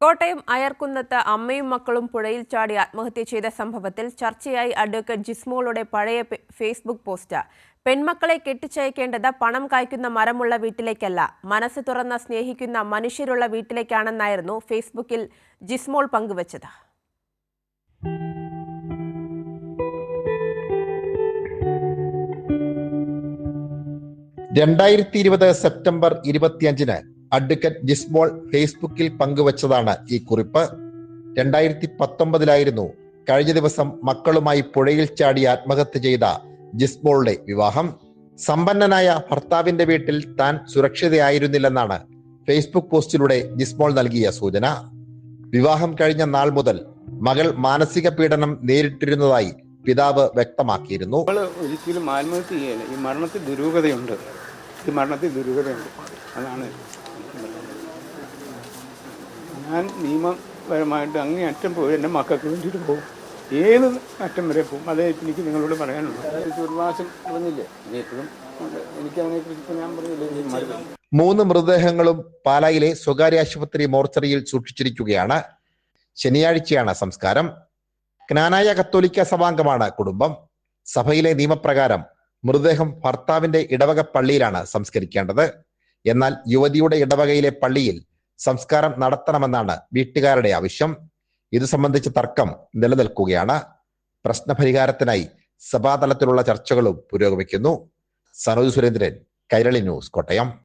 കോട്ടയം അയർക്കുന്നത്ത് അമ്മയും മക്കളും പുഴയിൽ ചാടി ആത്മഹത്യ ചെയ്ത സംഭവത്തിൽ ചർച്ചയായി അഡ്വക്കേറ്റ് ജിസ്മോളുടെ പഴയ ഫേസ്ബുക്ക് പോസ്റ്റ്. പെൺമക്കളെ കെട്ടിച്ചയക്കേണ്ടത് പണം കായ്ക്കുന്ന മരമുള്ള വീട്ടിലേക്കല്ല. മനസ്സ് തുറന്ന സ്നേഹിക്കുന്ന മനുഷ്യരുള്ള വീട്ടിലേക്കാണെന്നായിരുന്നു ഫേസ്ബുക്കിൽ ജിസ്മോൾ പങ്കുവച്ചത്. രണ്ടായിരത്തി ഇരുപത് സെപ്റ്റംബർ ഇരുപത്തിയഞ്ചിന് അഡ്വക്കേറ്റ് ജിസ്മോൾ ഫേസ്ബുക്കിൽ പങ്കുവച്ചതാണ് ഈ കുറിപ്പ്. രണ്ടായിരത്തി പത്തൊമ്പതിലായിരുന്നു കഴിഞ്ഞ ദിവസം മക്കളുമായി പുഴയിൽ ചാടി ആത്മഹത്യ ചെയ്ത ജിസ്മോളുടെ വിവാഹം. സമ്പന്നനായ ഭർത്താവിന്റെ വീട്ടിൽ താൻ സുരക്ഷിതയായിരുന്നില്ലെന്നാണ് ഫേസ്ബുക്ക് പോസ്റ്റിലൂടെ ജിസ്മോൾ നൽകിയ സൂചന. വിവാഹം കഴിഞ്ഞ നാൾ മുതൽ മകൾ മാനസിക പീഡനം നേരിട്ടിരുന്നതായി പിതാവ് വ്യക്തമാക്കിയിരുന്നു. ഒരിക്കലും ആത്മഹത്യ ചെയ്യല ഈ മരണത്തിൽ ദുരൂഹതയുണ്ട്. ഈ മരണത്തിൽ ദുരൂഹതയുണ്ട്. അതാണ് ഞാൻ നിയമപരമായിട്ട് അങ്ങേ അറ്റം പോയി എന്റെ മക്കൾക്ക് വേണ്ടിയിട്ട് പോകും. ഏത് അറ്റം വരെ പോകും? അതേ എനിക്ക് നിങ്ങളോട് പറയാനുള്ളൂ. പ്രാവശ്യം പറഞ്ഞില്ലേ? ഇപ്പോഴും പറഞ്ഞില്ലേ? മൂന്ന് മൃതദേഹങ്ങളും പാലായിലെ സ്വകാര്യ ആശുപത്രി മോർച്ചറിയിൽ സൂക്ഷിച്ചിരിക്കുകയാണ്. ശനിയാഴ്ചയാണ് സംസ്കാരം. ജ്ഞാനായ കത്തോലിക്ക സഭാംഗമാണ് കുടുംബം. സഭയിലെ നിയമപ്രകാരം മൃതദേഹം ഭർത്താവിന്റെ ഇടവക പള്ളിയിലാണ് സംസ്കരിക്കേണ്ടത്. എന്നാൽ യുവതിയുടെ ഇടവകയിലെ പള്ളിയിൽ സംസ്കാരം നടത്തണമെന്നാണ് വീട്ടുകാരുടെ ആവശ്യം. ഇത് സംബന്ധിച്ച തർക്കം നിലനിൽക്കുകയാണ്. പ്രശ്നപരിഹാരത്തിനായി സഭാതലത്തിലുള്ള ചർച്ചകളും പുരോഗമിക്കുന്നു. സനോജ് സുരേന്ദ്രൻ കൈരളി ന്യൂസ് കോട്ടയം.